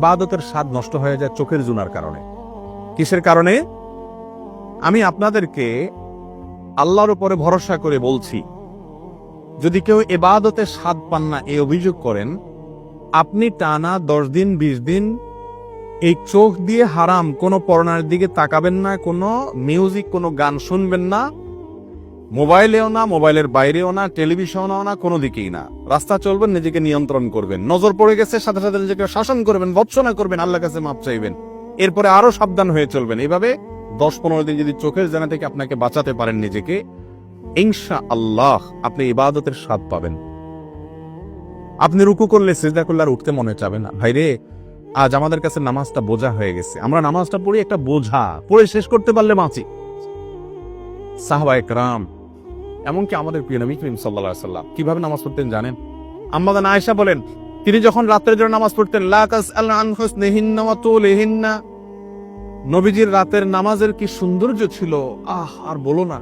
ইবাদতের স্বাদ নষ্ট হয়ে যায় চোখের জুনার কারণে। কিসের কারণে? আমি আপনাদেরকে আল্লাহর উপরে ভরসা করে বলছি, যদি কেউ এবাদতের স্বাদ পান না, এই অভিযোগ করেন, আপনি টানা দশ দিন, বিশ দিন এই চোখ দিয়ে হারাম কোনো পড়নার দিকে তাকাবেন না, কোনো মিউজিক, কোনো গান শুনবেন না মোবাইলেও না, মোবাইলের বাইরেও না, টেলিভিশনেও না, কোনো দিকেই না। রাস্তা চলবেন, নিজেকে নিয়ন্ত্রণ করবেন। নজর পড়ে গেছে, সাথে সাথে নিজেকে শাসন করবেন, ভৎসনা করবেন আল্লাহ কাছে মাপ চাইবেন। এরপরে আরও সাবধান হয়ে চলবেন। এইভাবে দশ পনেরো দিন যদি চোখের জানা থেকে আপনাকে বাঁচাতে পারেন নিজেকে ইনশা আল্লাহ আপনি ইবাদতের স্বাদ পাবেন। আপনি রুকু করলে সেজদা করলে আর উঠতে মনে চাবে না। ভাইরে আজ আমাদের কাছে নামাজটা বোঝা হয়ে গেছে। আমরা নামাজটা পড়ি একটা বোঝা। পড়ে শেষ করতে পারলে বাঁচি। সাহবা একরাম এমনকি আমাদের প্রিয় নবী করিম সাল্লাল্লাহু সাল্লাম কীভাবে নামাজ পড়তেন জানেন? আম্মাদান আয়েশা বলেন, তিনি যখন রাতের জন্য নামাজ পড়তেন, লা তাসআল আন হুসনিহিন্না ওয়া তুলিহিন্না। নবীজির রাতের নামাজের কি সৌন্দর্য ছিল? আহ, আর বলো না।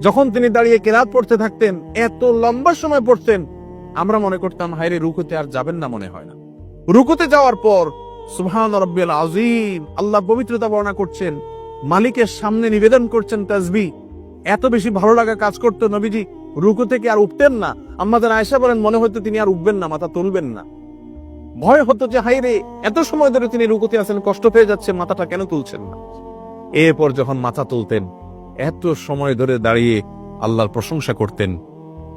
যখন তিনি দাঁড়িয়ে কেরাত পড়তে থাকতেন, এত লম্বা সময় পড়তেন, আমরা মনে করতাম, হায়রে, রুকুতে আর যাবেন না মনে হয় না। রুকুতে যাওয়ার পর, সুবহান রব্বিল আজিম আল্লাহ পবিত্রতা বর্ণনা করছেন, মালিকের সামনে নিবেদন করছেন তাজবি এত বেশি ভালো লাগা কাজ করতো নবীজি রুকু থেকে আর উঠতেন না। আমাদের আয়সা বলেন, মনে হতো তিনি আর উঠবেন না, মাথা তুলবেন না। ভয় হতো যে হাই রে, এত সময় ধরে তিনি রুকুতে আছেন, কষ্ট পেয়ে যাচ্ছে, মাথাটা কেন তুলছেন না? এরপর যখন মাথা তুলতেন, এত সময় ধরে দাঁড়িয়ে আল্লাহর প্রশংসা করতেন,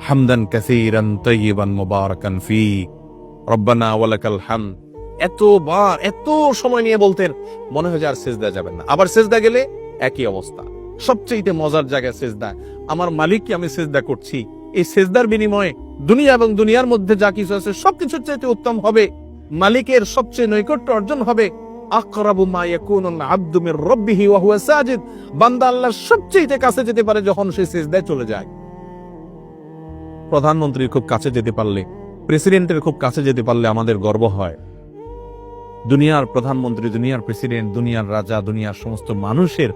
হামদান কাসীরান তাইয়িবান মুবারাকান ফি, রব্বানা ওয়ালাকাল হাম এতবার, এত সময় নিয়ে বলতেন, মনে হয় যে আর সেজদা যাবেন না। আবার সেজদা গেলে একই অবস্থা। সবচেয়ে মজার জায়গায় সেজদা। আমার মালিককে আমি সেজদা করছি। এই সেজদার বিনিময়ে দুনিয়া এবং দুনিয়ার মধ্যে যা কিছু আছে, সবকিছুর চাইতে উত্তম হবে। মালিকের সবচেয়ে নৈকট্য অর্জন হবে। দুনিয়ার প্রধানমন্ত্রী, দুনিয়ার প্রেসিডেন্ট, দুনিয়ার রাজা, দুনিয়ার সমস্ত মানুষের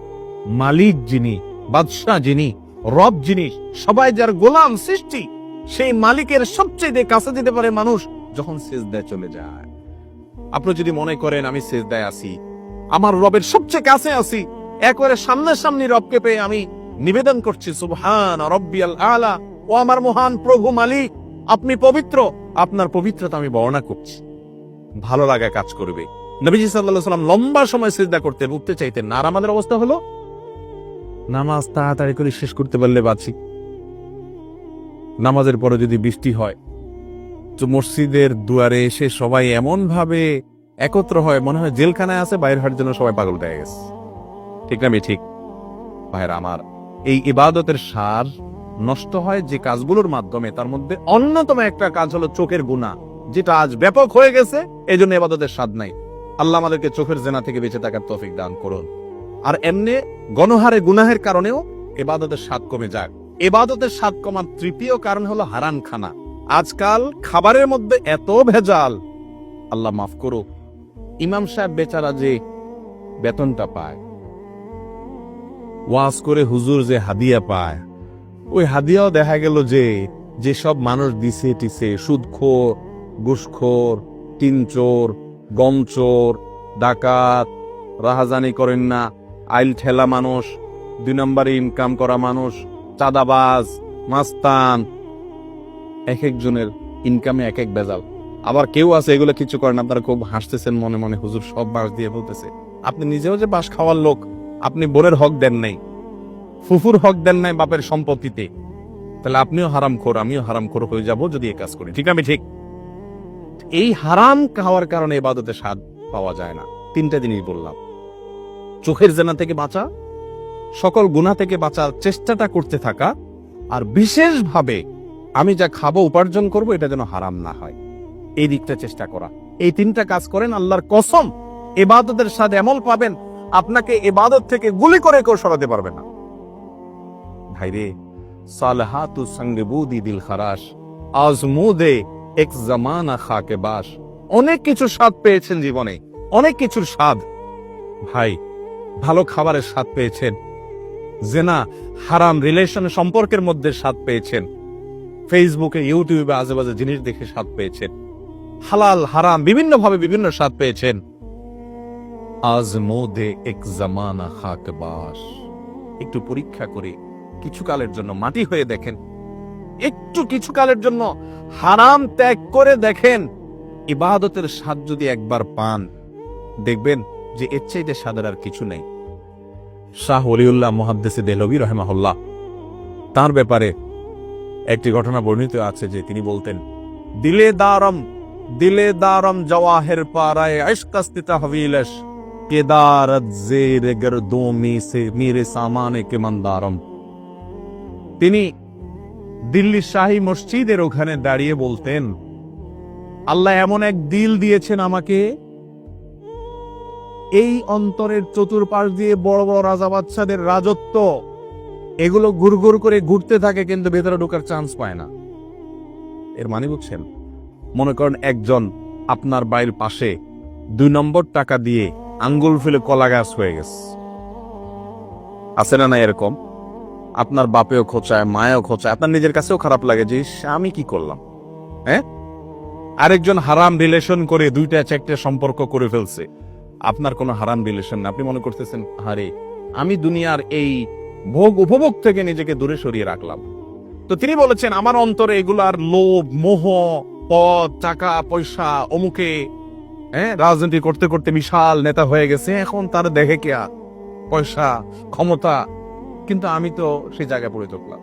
মালিক যিনি, বাদশাহ যিনি, রব যিনি, সবাই যার গোলাম সৃষ্টি, সেই মালিকের সবচেয়ে কাছে যেতে পারে মানুষ যখন সেজদায় চলে যায়। আপনি যদি মনে করেন, আমি সেজদায় আছি, আমার রবের সবচেয়ে কাছে আছি, একবারে সামনাসামনি রবকে পেয়ে আমি নিবেদন করছি, সুবহান রব্বিয়াল আলা, ও আমার মহান প্রভু মালিক, আপনি পবিত্র, আপনার পবিত্রতা আমি বর্ণনা করছি। ভালো লাগা কাজ করবে। নবীজি আলাইহি সাল্লাম লম্বা সময় সিজদা করতেন, উঠতে চাইতেন আর আমাদের অবস্থা হলো নামাজ তাড়াতাড়ি করে শেষ করতে পারলে বাঁচি। নামাজের পরে যদি বৃষ্টি হয়, তো মসজিদের দুয়ারে এসে সবাই এমন ভাবে একত্র হয়, মনে হয় জেলখানায় আছে, বাইরে হাট জন্য সবাই পাগল হয়ে গেছে। ঠিক না ঠিক ভাইরা আমার, এই ইবাদতের সার নষ্ট হয় যে কাজগুলোর মাধ্যমে, তার মধ্যে অন্যতম একটা কাজ হলো চোখের গুণা যেটা আজ ব্যাপক হয়ে গেছে এই জন্য এবাদতের স্বাদ নাই। আল্লাহ আমাদেরকে চোখের জেনা থেকে বেঁচে থাকার তৌফিক দান করুন। আর এমনি গণহারে গুনাহের কারণেও এবাদতের স্বাদ কমে যায়। এবাদতের স্বাদ কমার তৃতীয় কারণ হলো হারান খানা আজকাল খাবারের মধ্যে এত ভেজাল। আল্লাহ মাফ করুক। ইমাম সাহেব বেচারা যে বেতনটা পায়, ওয়াজ করে হুজুর যে হাদিয়া পায়, ওই হাদিয়াও দেখা গেল যে যেসব মানুষ দিছে টিছে, সুদখোর, ঘুষখোর টিনচোর গমচোর, ডাকাত, রাহাজানি করেন না আইল ঠেলা মানুষ, দুই নম্বরে ইনকাম করা মানুষ, চাঁদাবাজ, মাস্তান, এক একজনের ইনকামে এক এক বেজাল। আবার কেউ আছে, এগুলো কিছু করেন আপনারা খুব হাসতেছেন মনে মনে, হুজুর সব বাস দিয়ে বলতেছে। আপনি নিজেও যে বাস খাওয়ার লোক, আপনি বোনের হক দেন নাই, ফুফুর হক দেন নাই বাপের সম্পত্তিতে। তাহলে আপনিও হারাম খোর, আমিও হারাম খোর হয়ে যাব যদি এ কাজ করি। ঠিক আমি ঠিক? এই হারাম খাওয়ার কারণে এবাদতে স্বাদ পাওয়া যায় না। তিনটা জিনিস বললাম। চোখের জেনা থেকে বাঁচা, সকল গুণা থেকে বাঁচার চেষ্টাটা করতে থাকা, আর বিশেষভাবে আমি যা খাব, উপার্জন করব, এটা যেন হারাম না হয়। এই দিকটা চেষ্টা করা। এই তিনটা কাজ করেন, আল্লাহর কসম, এবাদতের স্বাদ এমন পাবেন, আপনাকে এবাদত থেকে গুলি করে কেউ সরাতে পারবে না। ভাইরে, সালহাতু সঙ্গে বুদি দিল খারাস আজমুদে এক জামানা খাকে বাস। অনেক কিছু স্বাদ পেয়েছেন জীবনে, অনেক কিছুর স্বাদ। ভাই ভালো খাবারের স্বাদ পেয়েছেন। জেনা হারাম রিলেশন সম্পর্কের মধ্যে স্বাদ পেয়েছেন। ফেসবুকে, ইউটিউবে আজেবাজে জিনিস দেখে স্বাদ পেয়েছেন। হালাল, হারাম বিভিন্ন ভাবে বিভিন্ন স্বাদ পেয়েছেন। আজ মোদে এক জামানা হাক বাস। একটু পরীক্ষা করে কিছু কালের জন্য মাটি হয়ে দেখেন। একটু কিছু কালের জন্য হারাম ত্যাগ করে দেখেন। ইবাদতের স্বাদ যদি একবার পান, দেখবেন যে এর চাইতে স্বাদের আর কিছু নেই। শাহ ওলিউল্লাহ মহাদ্দেসে দেলবি রহেমাহুল্লাহ, তার ব্যাপারে একটি ঘটনা বর্ণিত আছে যে তিনি বলতেন, দিলে দারম দিলে দারম জওয়াহের পারায় হবিলশ, কেদারত জের গরদোমি সে মেরে সামানে কে মন্দারম। তিনি দিল্লি শাহী মসজিদের ওখানে দাঁড়িয়ে বলতেন, আল্লাহ এমন এক দিল দিয়েছেন আমাকে এই অন্তরের চতুর্পাশ দিয়ে বড় বড় রাজা বাচ্চাদের রাজত্ব। এগুলো ঘুরঘুর করে ঘুরতে থাকে, কিন্তু ভেতরে ঢোকার চান্স পায় না। এর মানে বুঝছেন? মনে করেন একজন আপনার বাড়ির পাশে দুই নম্বর টাকা দিয়ে আঙ্গুল ফেলে কলা গাছ হয়ে গেছে। আছে না না এরকম? আপনার বাপেও খোঁচায়, মায়েও খোঁচায়, আপনার নিজের কাছেও খারাপ লাগে যে আমি কি করলাম? হ্যাঁ? আরেকজন হারাম রিলেশন করে দুইটা চারটে সম্পর্ক করে ফেলছে। আপনার কোনো হারাম রিলেশন না আপনি মনে করতেছেন হারে আমি দুনিয়ার এই ভোগ উপভোগ থেকে নিজেকে দূরে সরিয়ে রাখলাম। তো তিনি বলেছেন, আমার অন্তরে এগুলার লোভ, মোহ, পদ, টাকা, পয়সা, অমুকে হ্যাঁ রাজনীতি করতে করতে বিশাল নেতা হয়ে গেছে, এখন তার দেখে কে পয়সা, ক্ষমতা? কিন্তু আমি তো সেই জায়গায় পড়ে থাকলাম।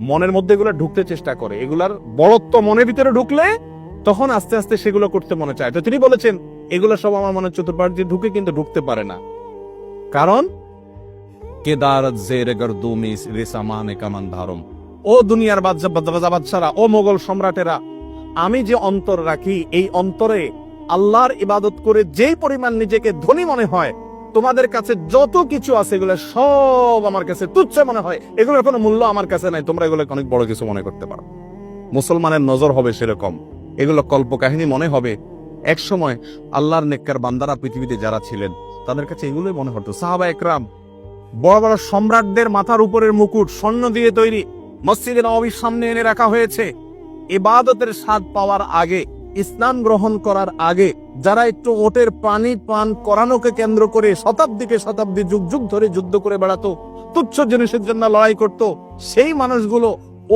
মনের মধ্যে এগুলো ঢুকতে চেষ্টা করে। এগুলার বড়ত্ব মনের ভিতরে ঢুকলে তখন আস্তে আস্তে সেগুলো করতে মনে চায়। তো তিনি বলেছেন এগুলো সব আমার মনে চতুর্পাশ দিয়ে ঢুকে কিন্তু ঢুকতে পারে না। কারণ? কেদারত জের গরদুমি রেসামানে কামান ধারম। ও দুনিয়ার বাদশা বাদশা, বাদশারা, ও মোগল সম্রাটেরা, আমি যে অন্তর রাখি, এই অন্তরে আল্লাহর ইবাদত করে যেই পরিমাণ নিজেকে ধনী মনে হয়, তোমাদের কাছে যত কিছু আছে এগুলো সব আমার কাছে তুচ্ছ মনে হয়। এগুলোর কোনো মূল্য আমার কাছে নাই, তোমরা এগুলো অনেক বড় কিছু মনে করতে পারো। মুসলমানের নজর হবে সেরকম। এগুলো কল্পকাহিনী মনে হবে এক সময় আল্লাহর নেককার বান্দারা পৃথিবীতে যারা ছিলেন, তাদের কাছে এগুলোই মনে হতো। সাহাবা একরাম, বড় বড় সম্রাটদের মাথার উপরের মুকুট, স্বর্ণ দিয়ে তৈরি, মসজিদে নবীর সামনে এনে রাখা হয়েছে। ইবাদতের স্বাদ পাওয়ার আগে, ইসলাম গ্রহণ করার আগে, যারা একটু ওটের পানি পান করানোকে কেন্দ্র করে শতাব্দীকে শতাব্দী যুগ যুগ ধরে যুদ্ধ করে বেড়াতো, তুচ্ছ জিনিসের জন্য লড়াই করত, সেই মানুষগুলো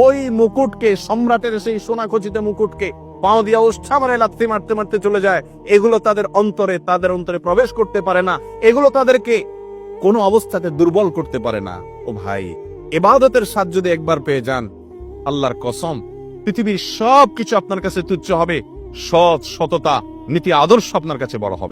ওই মুকুটকে, সম্রাটের সেই সোনা খচিত মুকুটকে পাও দিয়া উষ্ঠা মারে লাথি মারতে মারতে চলে যায়। এগুলো তাদের অন্তরে তাদের অন্তরে প্রবেশ করতে পারে না। এগুলো তাদেরকে কোনো অবস্থাতে দুর্বল করতে পারে না। ও ভাই, এবাদতের স্বাদ যদি একবার পেয়ে যান, আল্লাহর কসম, পৃথিবীর সব কিছু আপনার কাছে তুচ্ছ হবে। সৎ সততা, নীতি আদর্শ আপনার কাছে বড় হবে।